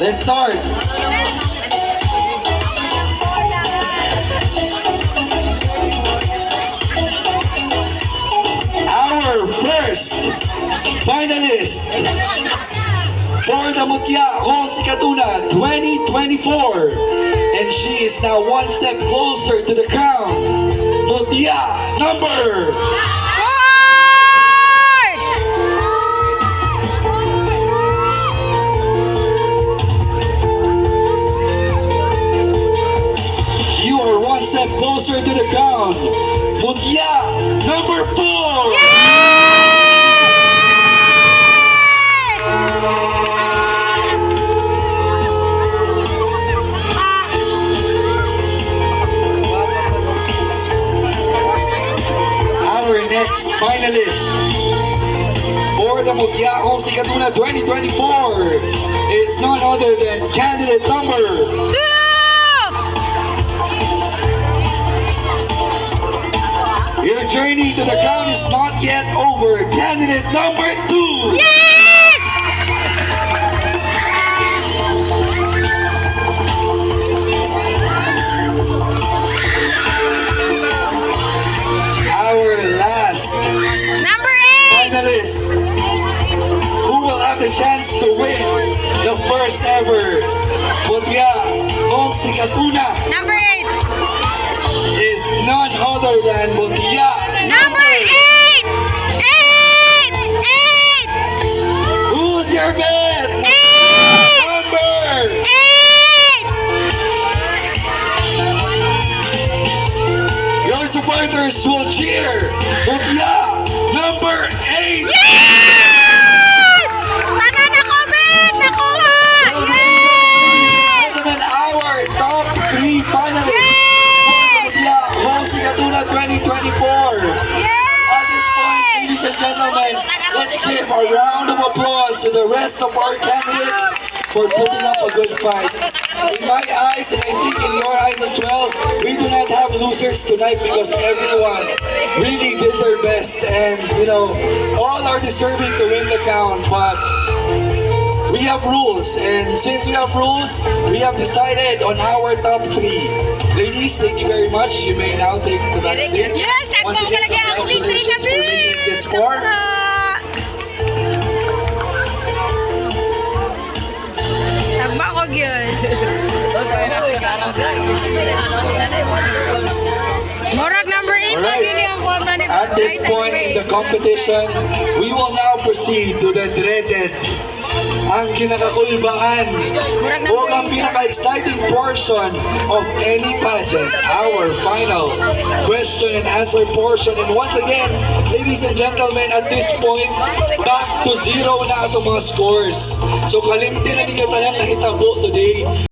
Let's start. Our first finalist for the Mutya Rossi Katuna 2024. And she is now one step closer to the crown. Mutya number step closer to the crown. Mutya number four. Our next finalist for the Mutya Rossi Katuna 2024 is none other than candidate number Your journey to the crown is not yet over. Candidate number two. Yes! Our last Number eight. finalist who will have the chance to win the first ever Mutya Rossi Katuna Number eight. is none other than Mutya Supporters will cheer. Mutya number eight. Yes! Ano na comment? Nakuha! Yay! Gentlemen, our top three finalists Yay! Mutya Rossi Katuna 2024. At this point, ladies and gentlemen, let's give a round of applause to the rest of our candidates for putting up a good fight. In my eyes, and I think in your eyes as well, we do not have losers tonight because everyone really did their best and, you know, all are deserving to win the crown, but we have rules, and since we have rules, we have decided on our top three. Ladies, thank you very much. You may now take the backstage. Yes! Once again, kalagay ako victory congratulations for making this far. Morag number 8 Alright. lagi niya ang kuha ni At this point in the competition, we will now proceed to the dreaded, ang kinakakulbaan, o ang pinaka-exciting portion of any pageant, our final question and answer portion. And once again, ladies and gentlemen, at this point, back to zero na ato mga scores. So kalimti na ninyo tanan na hitabo today.